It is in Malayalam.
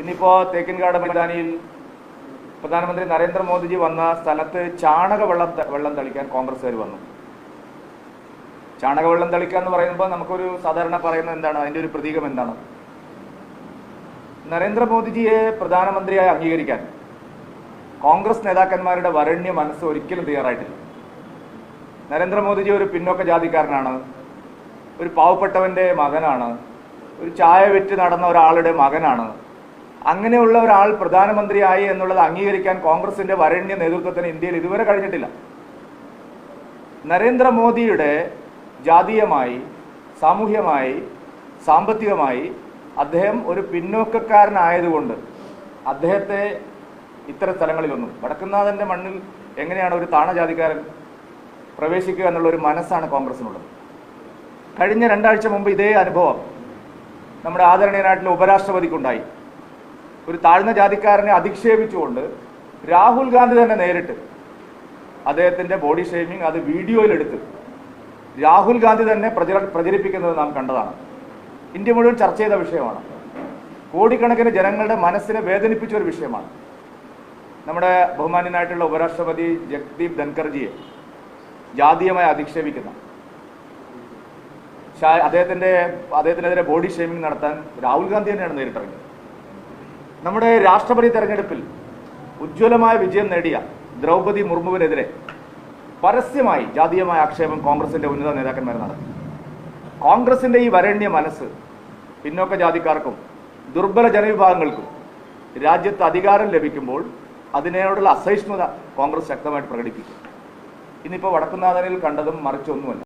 ഇന്നിപ്പോ തേക്കിൻകാട് മൈതാനിയിൽ പ്രധാനമന്ത്രി നരേന്ദ്രമോദിജി വന്ന സ്ഥലത്ത് ചാണക വെള്ളം വെള്ളം തളിക്കാൻ കോൺഗ്രസ്സുകാർ വന്നു. ചാണക വെള്ളം തളിക്കുക എന്ന് പറയുമ്പോൾ നമുക്കൊരു സാധാരണ പറയുന്നത് എന്താണ്? അതിന്റെ ഒരു പ്രതീകം എന്താണ്? നരേന്ദ്രമോദിജിയെ പ്രധാനമന്ത്രിയായി അംഗീകരിക്കാൻ കോൺഗ്രസ് നേതാക്കന്മാരുടെ വരണ്യ മനസ്സ് ഒരിക്കലും തയ്യാറായിട്ടില്ല. നരേന്ദ്രമോദിജി ഒരു പിന്നോക്ക ജാതിക്കാരനാണ് ഒരു പാവപ്പെട്ടവന്റെ മകനാണ് ഒരു ചായ വിറ്റ് നടന്ന ഒരാളുടെ മകനാണ് അങ്ങനെയുള്ള ഒരാൾ പ്രധാനമന്ത്രിയായി എന്നുള്ളത് അംഗീകരിക്കാൻ കോൺഗ്രസിന്റെ വരണ്യ നേതൃത്വത്തിന് ഇന്ത്യയിൽ ഇതുവരെ കഴിഞ്ഞിട്ടില്ല. നരേന്ദ്രമോദിയുടെ ജാതീയമായി സാമൂഹ്യമായി സാമ്പത്തികമായി അദ്ദേഹം ഒരു പിന്നോക്കക്കാരനായതുകൊണ്ട് അദ്ദേഹത്തെ ഇത്തരം സ്ഥലങ്ങളിലൊന്നും വടക്കുന്നാഥന്റെ മണ്ണിൽ എങ്ങനെയാണ് ഒരു താണജാതിക്കാരൻ പ്രവേശിക്കുക എന്നുള്ള ഒരു മനസ്സാണ് കോൺഗ്രസിനുള്ളത്. കഴിഞ്ഞ രണ്ടാഴ്ച മുമ്പ് ഇതേ അനുഭവം നമ്മുടെ ആദരണീയനായിട്ടുള്ള ഉപരാഷ്ട്രപതിക്കുണ്ടായി. ഒരു താഴ്ന്ന ജാതിക്കാരനെ അധിക്ഷേപിച്ചുകൊണ്ട് രാഹുൽ ഗാന്ധി തന്നെ നേരിട്ട് അദ്ദേഹത്തിന്റെ ബോഡി ഷേമിങ് അത് വീഡിയോയിലെടുത്ത് രാഹുൽ ഗാന്ധി തന്നെ പ്രചര പ്രചരിപ്പിക്കുന്നത് നാം കണ്ടതാണ്. ഇന്ത്യ മുഴുവൻ ചർച്ച ചെയ്ത വിഷയമാണ്. കോടിക്കണക്കിന് ജനങ്ങളുടെ മനസ്സിനെ വേദനിപ്പിച്ച ഒരു വിഷയമാണ്. നമ്മുടെ ബഹുമാന്യനായിട്ടുള്ള ഉപരാഷ്ട്രപതി ജഗ്ദീപ് ധൻകർജിയെ ജാതീയമായി അധിക്ഷേപിക്കുന്ന അദ്ദേഹത്തിന്റെ അദ്ദേഹത്തിനെതിരെ ബോഡി ഷേമിംഗ് നടത്താൻ രാഹുൽ ഗാന്ധി തന്നെയാണ് നേരിട്ടിറങ്ങിയത്. നമ്മുടെ രാഷ്ട്രപതി തെരഞ്ഞെടുപ്പിൽ ഉജ്ജ്വലമായ വിജയം നേടിയ ദ്രൗപതി മുർമുവിനെതിരെ പരസ്യമായി ജാതീയമായ ആക്ഷേപം കോൺഗ്രസിന്റെ ഉന്നത നേതാക്കന്മാർ നടത്തി. കോൺഗ്രസിന്റെ ഈ വരണ്യ മനസ്സ് പിന്നോക്ക ജാതിക്കാർക്കും ദുർബല ജനവിഭാഗങ്ങൾക്കും രാജ്യത്ത് അധികാരം ലഭിക്കുമ്പോൾ അതിനോടുള്ള അസഹിഷ്ണുത കോൺഗ്രസ് ശക്തമായിട്ട് പ്രകടിപ്പിക്കും. ഇന്നിപ്പോൾ വടക്കുന്നാഥനിൽ കണ്ടതും മറിച്ചൊന്നുമല്ല.